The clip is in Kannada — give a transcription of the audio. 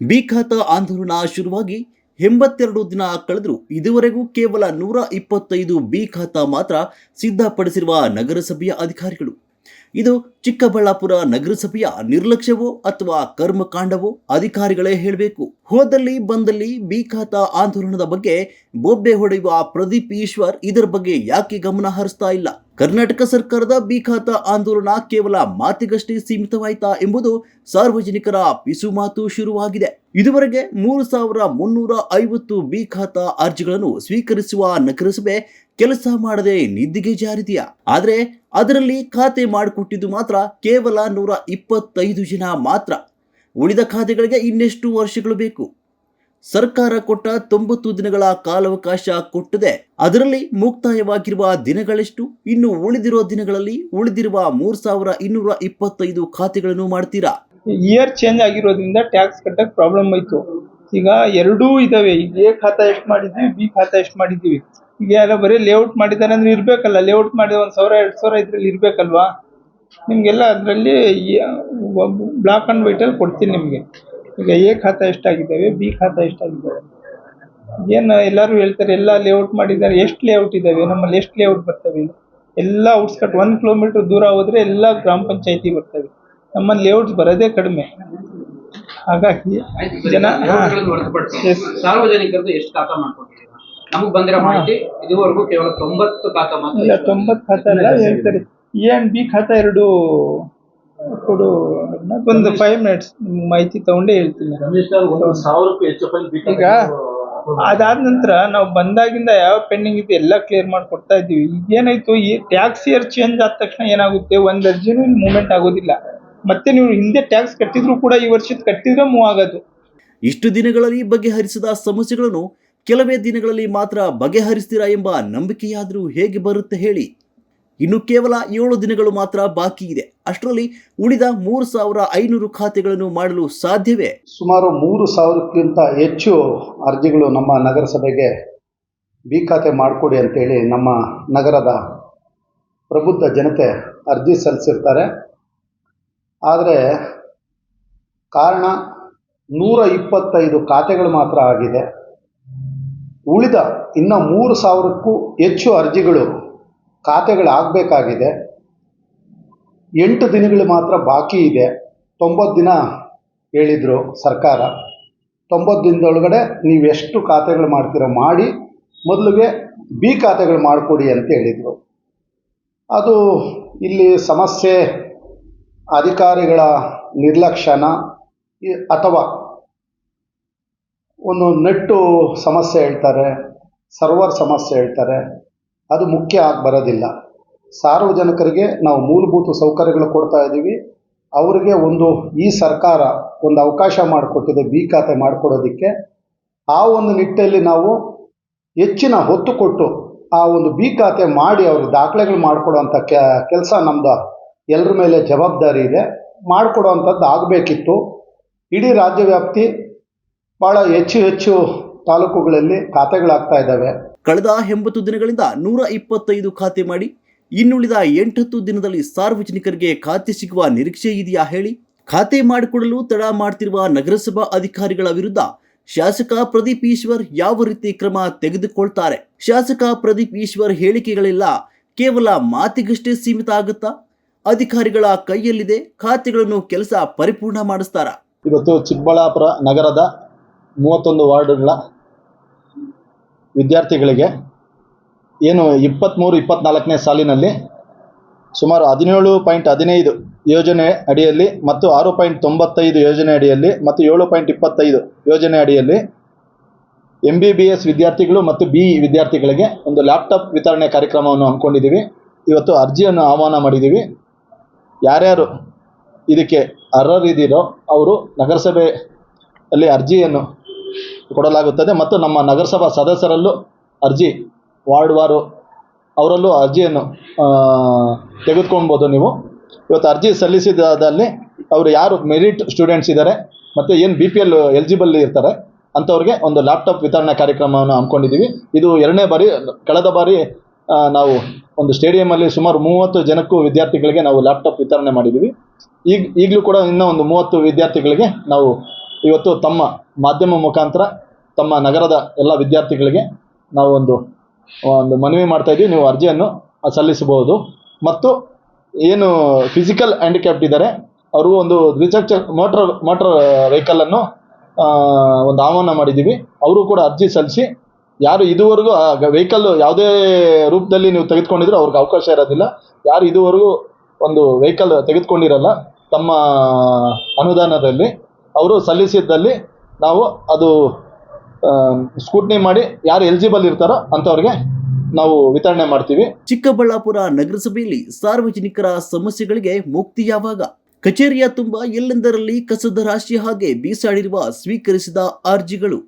ಬಿ ಖಾತಾ ಆಂದೋಲನ ಶುರುವಾಗಿ ಎಂಬತ್ತೆರಡು ದಿನ ಕಳೆದರೂ ಇದುವರೆಗೂ ಕೇವಲ ನೂರ ಇಪ್ಪತ್ತೈದು ಬಿ ಖಾತಾ ಮಾತ್ರ ಸಿದ್ಧಪಡಿಸಿರುವ ನಗರಸಭೆಯ ಅಧಿಕಾರಿಗಳು. ಇದು ಚಿಕ್ಕಬಳ್ಳಾಪುರ ನಗರಸಭೆಯ ನಿರ್ಲಕ್ಷ್ಯವೋ ಅಥವಾ ಕರ್ಮಕಾಂಡವೋ? ಅಧಿಕಾರಿಗಳೇ ಹೇಳಬೇಕು. ಹೋದಲ್ಲಿ ಬಂದಲ್ಲಿ ಬಿ ಖಾತಾ ಆಂದೋಲನದ ಬಗ್ಗೆ ಬೊಬ್ಬೆ ಹೊಡೆಯುವ ಪ್ರದೀಪ್ ಈಶ್ವರ್ ಇದರ ಬಗ್ಗೆ ಯಾಕೆ ಗಮನ ಹರಿಸ್ತಾ ಇಲ್ಲ? ಕರ್ನಾಟಕ ಸರ್ಕಾರದ ಬಿ ಖಾತಾ ಆಂದೋಲನ ಕೇವಲ ಮಾತಿಗಷ್ಟೇ ಸೀಮಿತವಾಯಿತಾ ಎಂಬುದು ಸಾರ್ವಜನಿಕರ ಪಿಸು ಮಾತು ಶುರುವಾಗಿದೆ. ಇದುವರೆಗೆ ಮೂರು ಸಾವಿರ ಮುನ್ನೂರ ಐವತ್ತು ಬಿ ಖಾತಾ ಅರ್ಜಿಗಳನ್ನು ಸ್ವೀಕರಿಸುವ ನಗರಸಭೆ ಕೆಲಸ ಮಾಡದೆ ನಿದ್ದಿಗೆ ಜಾರಿದೆಯಾ? ಆದರೆ ಅದರಲ್ಲಿ ಖಾತೆ ಮಾಡಿಕೊಟ್ಟಿದ್ದು ಮಾತ್ರ ಕೇವಲ ನೂರ ಇಪ್ಪತ್ತೈದು ಜನ ಮಾತ್ರ. ಉಳಿದ ಖಾತೆಗಳಿಗೆ ಇನ್ನೆಷ್ಟು ವರ್ಷಗಳು ಬೇಕು? ಸರ್ಕಾರ ಕೊಟ್ಟ ತೊಂಬತ್ತು ದಿನಗಳ ಕಾಲಾವಕಾಶ ಕೊಟ್ಟದೆ ಅದರಲ್ಲಿ ಮುಕ್ತಾಯವಾಗಿರುವ ದಿನಗಳೆಷ್ಟು? ಇನ್ನು ಉಳಿದಿರುವ ದಿನಗಳಲ್ಲಿ ಉಳಿದಿರುವ ಮೂರ್ ಸಾವಿರ ಇನ್ನೂರ ಇಪ್ಪತ್ತೈದು ಖಾತೆಗಳನ್ನು ಮಾಡ್ತೀರಾ? ಇಯರ್ ಚೇಂಜ್ ಆಗಿರೋದ್ರಿಂದ ಟ್ಯಾಕ್ಸ್ ಕಟ್ಟಕ್ಕೆ ಪ್ರಾಬ್ಲಮ್ ಆಯ್ತು. ಈಗ ಎರಡೂ ಇದಾವೆ. ಎ ಖಾತಾ ಎಷ್ಟು ಮಾಡಿದ್ವಿ ಬಿ ಖಾತಾ ಎಷ್ಟು ಮಾಡಿದ್ದೀವಿ. ಈಗ ಯಾರೋ ಬರೀ ಲೇಔಟ್ ಮಾಡಿದ್ದಾರೆ ಅಂದ್ರೆ ಇರಬೇಕಲ್ಲ ಲೇಔಟ್ ಮಾಡಿದ ಒಂದು ಸಾವಿರ, ಎರಡು ಸಾವಿರ ಇದ್ರಲ್ಲಿ ಇರಬೇಕಲ್ವಾ? ನಿಮಗೆಲ್ಲ ಅದರಲ್ಲಿ ಬ್ಲಾಕ್ ಆ್ಯಂಡ್ ವೈಟಲ್ಲಿ ಕೊಡ್ತೀನಿ ನಿಮಗೆ. ಈಗ ಎ ಖಾತಾ ಎಷ್ಟಾಗಿದ್ದಾವೆ ಬಿ ಖಾತಾ ಎಷ್ಟಾಗಿದ್ದಾವೆ? ಏನು ಎಲ್ಲರೂ ಹೇಳ್ತಾರೆ, ಎಲ್ಲ ಲೇಔಟ್ ಮಾಡಿದ್ದಾರೆ, ಎಷ್ಟು ಲೇಔಟ್ ಇದ್ದಾವೆ, ನಮ್ಮಲ್ಲಿ ಎಷ್ಟು ಲೇಔಟ್ ಬರ್ತವೆ? ಎಲ್ಲ ಔಟ್ಸ್ಕಟ್ ಒಂದು ಕಿಲೋಮೀಟರ್ ದೂರ ಹೋದರೆ ಎಲ್ಲ ಗ್ರಾಮ ಪಂಚಾಯತಿ ಬರ್ತವೆ. ನಮ್ಮಲ್ಲಿ ಲೇಔಟ್ಸ್ ಬರೋದೇ ಕಡಿಮೆ. ಹಾಗಾಗಿ ಜನ ಸಾರ್ವಜನಿಕರದ್ದು ಎಷ್ಟು ಖಾತಾ ಮಾಡ್ಕೊಂಡಿದ್ದೀರಾ ನಮಗ್ ಬಂದಿರೋ ಮಾಹಿತಿ ಇದುವರೆಗೂ ಕೇವಲ ತೊಂಬತ್ತು ಖಾತಾ ಮಾತ್ರ ಇಲ್ಲ ತೊಂಬತ್ತು ಖಾತಾ ಎಲ್ಲ ಹೇಳ್ತಾರೆ. ಎ ಅಂಡ್ ಬಿ ಖಾತಾ ಎರಡು ಕೊಡು ಒಂದು ಫೈವ್ ಮಿನಿಟ್ಸ್ ಮಾಹಿತಿ ತಗೊಂಡೇ ಹೇಳ್ತೀನಿ. ಸಾವಿರಕ್ಕೂ ಹೆಚ್ಚು ಫೈಲ್ ಈಗ ಅದಾದ ನಂತರ ನಾವು ಬಂದಾಗಿಂದ ಯಾವ ಪೆಂಡಿಂಗ್ ಇದೆ ಎಲ್ಲ ಕ್ಲಿಯರ್ ಮಾಡಿ ಕೊಡ್ತಾ ಇದ್ದೀವಿ. ಈಗ ಏನಾಯ್ತು ಈ ಟ್ಯಾಕ್ಸ್ ಇಯರ್ ಚೇಂಜ್ ಆದ ತಕ್ಷಣ ಏನಾಗುತ್ತೆ? ಒಂದ್ ಅರ್ಜಿನೂ ಮೂವ್ಮೆಂಟ್ ಆಗೋದಿಲ್ಲ. ಮತ್ತೆ ನೀವು ಹಿಂದೆ ಟ್ಯಾಕ್ಸ್ ಕಟ್ಟಿದ್ರು ಕೂಡ ಈ ವರ್ಷದ ಕಟ್ಟಿದ್ರೆ ಮೂವ್ ಆಗೋದು. ಇಷ್ಟು ದಿನಗಳಲ್ಲಿ ಬಗೆಹರಿಸದ ಸಮಸ್ಯೆಗಳನ್ನು ಕೆಲವೇ ದಿನಗಳಲ್ಲಿ ಮಾತ್ರ ಬಗೆಹರಿಸ್ತೀರಾ ಎಂಬ ನಂಬಿಕೆಯಾದರೂ ಹೇಗೆ ಬರುತ್ತೆ ಹೇಳಿ. ಇನ್ನು ಕೇವಲ ಏಳು ದಿನಗಳು ಮಾತ್ರ ಬಾಕಿ ಇದೆ. ಅಷ್ಟರಲ್ಲಿ ಉಳಿದ ಮೂರು ಸಾವಿರ ಐನೂರು ಖಾತೆಗಳನ್ನು ಮಾಡಲು ಸಾಧ್ಯವೇ? ಸುಮಾರು ಮೂರು ಸಾವಿರಕ್ಕಿಂತ ಹೆಚ್ಚು ಅರ್ಜಿಗಳು ನಮ್ಮ ನಗರಸಭೆಗೆ ಬಿ ಖಾತೆ ಮಾಡಿಕೊಡಿ ಅಂತೇಳಿ ನಮ್ಮ ನಗರದ ಪ್ರಬುದ್ಧ ಜನತೆ ಅರ್ಜಿ ಸಲ್ಲಿಸಿರ್ತಾರೆ. ಆದರೆ ಕಾರಣ ನೂರ ಇಪ್ಪತ್ತೈದು ಖಾತೆಗಳು ಮಾತ್ರ ಆಗಿದೆ. ಉಳಿದ ಇನ್ನು ಮೂರು ಸಾವಿರಕ್ಕೂ ಹೆಚ್ಚು ಅರ್ಜಿಗಳು ಖಾತೆಗಳಾಗಬೇಕಾಗಿದೆ. ಎಂಟು ದಿನಗಳು ಮಾತ್ರ ಬಾಕಿ ಇದೆ. ತೊಂಬತ್ತು ದಿನ ಹೇಳಿದರು ಸರ್ಕಾರ. ತೊಂಬತ್ತು ದಿನದೊಳಗಡೆ ನೀವೆಷ್ಟು ಖಾತೆಗಳು ಮಾಡ್ತೀರೋ ಮಾಡಿ, ಮೊದಲಿಗೆ ಬಿ ಖಾತೆಗಳು ಮಾಡಿಕೊಡಿ ಅಂತ ಹೇಳಿದರು. ಅದು ಇಲ್ಲಿ ಸಮಸ್ಯೆ ಅಧಿಕಾರಿಗಳ ನಿರ್ಲಕ್ಷ್ಯನ ಅಥವಾ ಒಂದು ನೆಟ್ಟು ಸಮಸ್ಯೆ ಹೇಳ್ತಾರೆ, ಸರ್ವರ್ ಸಮಸ್ಯೆ ಹೇಳ್ತಾರೆ, ಅದು ಮುಖ್ಯ ಆಗಿ ಬರೋದಿಲ್ಲ. ಸಾರ್ವಜನಿಕರಿಗೆ ನಾವು ಮೂಲಭೂತ ಸೌಕರ್ಯಗಳು ಕೊಡ್ತಾ ಇದ್ದೀವಿ. ಅವರಿಗೆ ಒಂದು ಈ ಸರ್ಕಾರ ಒಂದು ಅವಕಾಶ ಮಾಡಿಕೊಟ್ಟಿದೆ, ಬಿ ಖಾತೆ ಮಾಡಿಕೊಡೋದಕ್ಕೆ. ಆ ಒಂದು ನಿಟ್ಟಲ್ಲಿ ನಾವು ಹೆಚ್ಚಿನ ಹೊತ್ತು ಕೊಟ್ಟು ಆ ಒಂದು ಬಿ ಖಾತೆ ಮಾಡಿ ಅವ್ರಿಗೆ ದಾಖಲೆಗಳು ಮಾಡಿಕೊಡೋಂಥ ಕೆ, ಕೆಲಸ ನಮ್ಮದು ಎಲ್ಲರ ಮೇಲೆ ಜವಾಬ್ದಾರಿ ಇದೆ. ಮಾಡಿಕೊಡೋವಂಥದ್ದು ಆಗಬೇಕಿತ್ತು. ಇಡೀ ರಾಜ್ಯ ವ್ಯಾಪ್ತಿ ಭಾಳ ಹೆಚ್ಚು ಹೆಚ್ಚು ತಾಲೂಕುಗಳಲ್ಲಿ ಖಾತೆಗಳಾಗ್ತಾ ಇದ್ದಾವೆ. ಕಳೆದ ಎಂಬತ್ತು ದಿನಗಳಿಂದ ನೂರ ಇಪ್ಪತ್ತೈದು ಖಾತೆ ಮಾಡಿ ಇನ್ನುಳಿದ ಎಂಟತ್ತು ದಿನದಲ್ಲಿ ಸಾರ್ವಜನಿಕರಿಗೆ ಖಾತೆ ಸಿಗುವ ನಿರೀಕ್ಷೆ ಇದೆಯಾ ಹೇಳಿ? ಖಾತೆ ಮಾಡಿಕೊಡಲು ತಡ ಮಾಡ್ತಿರುವ ನಗರಸಭಾ ಅಧಿಕಾರಿಗಳ ವಿರುದ್ಧ ಶಾಸಕ ಪ್ರದೀಪ್ ಈಶ್ವರ್ ಯಾವ ರೀತಿ ಕ್ರಮ ತೆಗೆದುಕೊಳ್ತಾರೆ? ಶಾಸಕ ಪ್ರದೀಪ್ ಈಶ್ವರ್ ಹೇಳಿಕೆಗಳೆಲ್ಲ ಕೇವಲ ಮಾತಿಗಷ್ಟೇ ಸೀಮಿತ ಆಗುತ್ತಾ? ಅಧಿಕಾರಿಗಳ ಕೈಯಲ್ಲಿದೆ ಖಾತೆಗಳನ್ನು ಕೆಲಸ ಪರಿಪೂರ್ಣ ಮಾಡಿಸ್ತಾರ? ಇವತ್ತು ಚಿಕ್ಕಬಳ್ಳಾಪುರ ನಗರದ ಮೂವತ್ತೊಂದು ವಾರ್ಡುಗಳ ವಿದ್ಯಾರ್ಥಿಗಳಿಗೆ ಏನು ಇಪ್ಪತ್ತ್ಮೂರು ಇಪ್ಪತ್ತ್ನಾಲ್ಕನೇ ಸಾಲಿನಲ್ಲಿ ಸುಮಾರು ಹದಿನೇಳು ಪಾಯಿಂಟ್ ಹದಿನೈದು ಯೋಜನೆ ಅಡಿಯಲ್ಲಿ ಮತ್ತು ಆರು ಪಾಯಿಂಟ್ ತೊಂಬತ್ತೈದು ಯೋಜನೆ ಅಡಿಯಲ್ಲಿ ಮತ್ತು ಏಳು ಪಾಯಿಂಟ್ ಇಪ್ಪತ್ತೈದು ಯೋಜನೆ ಅಡಿಯಲ್ಲಿ ಎಂ ಬಿ ಬಿ ಎಸ್ ವಿದ್ಯಾರ್ಥಿಗಳು ಮತ್ತು ಬಿ ಇ ವಿದ್ಯಾರ್ಥಿಗಳಿಗೆ ಒಂದು ಲ್ಯಾಪ್ಟಾಪ್ ವಿತರಣೆ ಕಾರ್ಯಕ್ರಮವನ್ನು ಹಮ್ಮಿಕೊಂಡಿದ್ದೀವಿ. ಇವತ್ತು ಅರ್ಜಿಯನ್ನು ಆಹ್ವಾನ ಮಾಡಿದ್ದೀವಿ. ಯಾರ್ಯಾರು ಇದಕ್ಕೆ ಅರ್ಹರಿದ್ದೀರೋ ಅವರು ನಗರಸಭೆ ಅಲ್ಲಿ ಅರ್ಜಿಯನ್ನು ಕೊಡಲಾಗುತ್ತದೆ ಮತ್ತು ನಮ್ಮ ನಗರಸಭಾ ಸದಸ್ಯರಲ್ಲೂ ಅರ್ಜಿ ವಾರ್ಡ್ ವಾರು ಅವರಲ್ಲೂ ಅರ್ಜಿಯನ್ನು ತೆಗೆದುಕೊಳ್ಬೋದು ನೀವು. ಇವತ್ತು ಅರ್ಜಿ ಸಲ್ಲಿಸಿದಲ್ಲಿ ಅವರು ಯಾರು ಮೆರಿಟ್ ಸ್ಟೂಡೆಂಟ್ಸ್ ಇದ್ದಾರೆ ಮತ್ತು ಏನು ಬಿ ಪಿ ಎಲ್ ಎಲಿಜಿಬಲ್ ಇರ್ತಾರೆ ಅಂಥವ್ರಿಗೆ ಒಂದು ಲ್ಯಾಪ್ಟಾಪ್ ವಿತರಣಾ ಕಾರ್ಯಕ್ರಮವನ್ನು ಹಮ್ಮಿಕೊಂಡಿದ್ದೀವಿ. ಇದು ಎರಡನೇ ಬಾರಿ, ಕಳೆದ ಬಾರಿ ನಾವು ಒಂದು ಸ್ಟೇಡಿಯಮಲ್ಲಿ ಸುಮಾರು ಮೂವತ್ತು ಜನಕ್ಕೂ ವಿದ್ಯಾರ್ಥಿಗಳಿಗೆ ನಾವು ಲ್ಯಾಪ್ಟಾಪ್ ವಿತರಣೆ ಮಾಡಿದ್ದೀವಿ. ಈಗ, ಈಗಲೂ ಕೂಡ ಇನ್ನೂ ಒಂದು ಮೂವತ್ತು ವಿದ್ಯಾರ್ಥಿಗಳಿಗೆ ನಾವು ಇವತ್ತು ತಮ್ಮ ಮಾಧ್ಯಮ ಮುಖಾಂತರ ತಮ್ಮ ನಗರದ ಎಲ್ಲ ವಿದ್ಯಾರ್ಥಿಗಳಿಗೆ ನಾವು ಒಂದು ಒಂದು ಮನವಿ ಮಾಡ್ತಾ ಇದ್ದೀವಿ. ನೀವು ಅರ್ಜಿಯನ್ನು ಸಲ್ಲಿಸಬಹುದು. ಮತ್ತು ಏನು ಫಿಸಿಕಲ್ ಹ್ಯಾಂಡಿಕ್ಯಾಪ್ಟ್ ಇದ್ದಾರೆ ಅವರು ಒಂದು ದ್ವಿಚಕ್ರ ಮೋಟ್ರ್ ಮೋಟ್ರ್ ವೆಹಿಕಲನ್ನು ಒಂದು ಆಹ್ವಾನ ಮಾಡಿದ್ದೀವಿ. ಅವರು ಕೂಡ ಅರ್ಜಿ ಸಲ್ಲಿಸಿ, ಯಾರು ಇದುವರೆಗೂ ವೆಹಿಕಲ್ ಯಾವುದೇ ರೂಪದಲ್ಲಿ ನೀವು ತೆಗೆದುಕೊಂಡಿದ್ರು ಅವ್ರಿಗೆ ಅವಕಾಶ ಇರೋದಿಲ್ಲ. ಯಾರು ಇದುವರೆಗೂ ಒಂದು ವೆಹಿಕಲ್ ತೆಗೆದುಕೊಂಡಿರಲ್ಲ, ತಮ್ಮ ಅನುದಾನದಲ್ಲಿ ಅವರು ಸಲ್ಲಿಸಿದ್ದಲ್ಲಿ ನಾವು ಅದು ಸ್ಕೂಟ್ನಿ ಮಾಡಿ ಯಾರು ಎಲಿಜಿಬಲ್ ಇರ್ತಾರೋ ಅಂಥವ್ರಿಗೆ ನಾವು ವಿತರಣೆ ಮಾಡ್ತೀವಿ. ಚಿಕ್ಕಬಳ್ಳಾಪುರ ನಗರಸಭೆಯಲ್ಲಿ ಸಾರ್ವಜನಿಕರ ಸಮಸ್ಯೆಗಳಿಗೆ ಮುಕ್ತಿ ಯಾವಾಗ ಕಚೇರಿಯ ತುಂಬ ಎಲ್ಲೆಂದರಲ್ಲಿ ಕಸದ ರಾಶಿ ಹಾಗೆ ಬೀಸಾಡಿರುವ ಸ್ವೀಕರಿಸಿದ ಅರ್ಜಿಗಳು.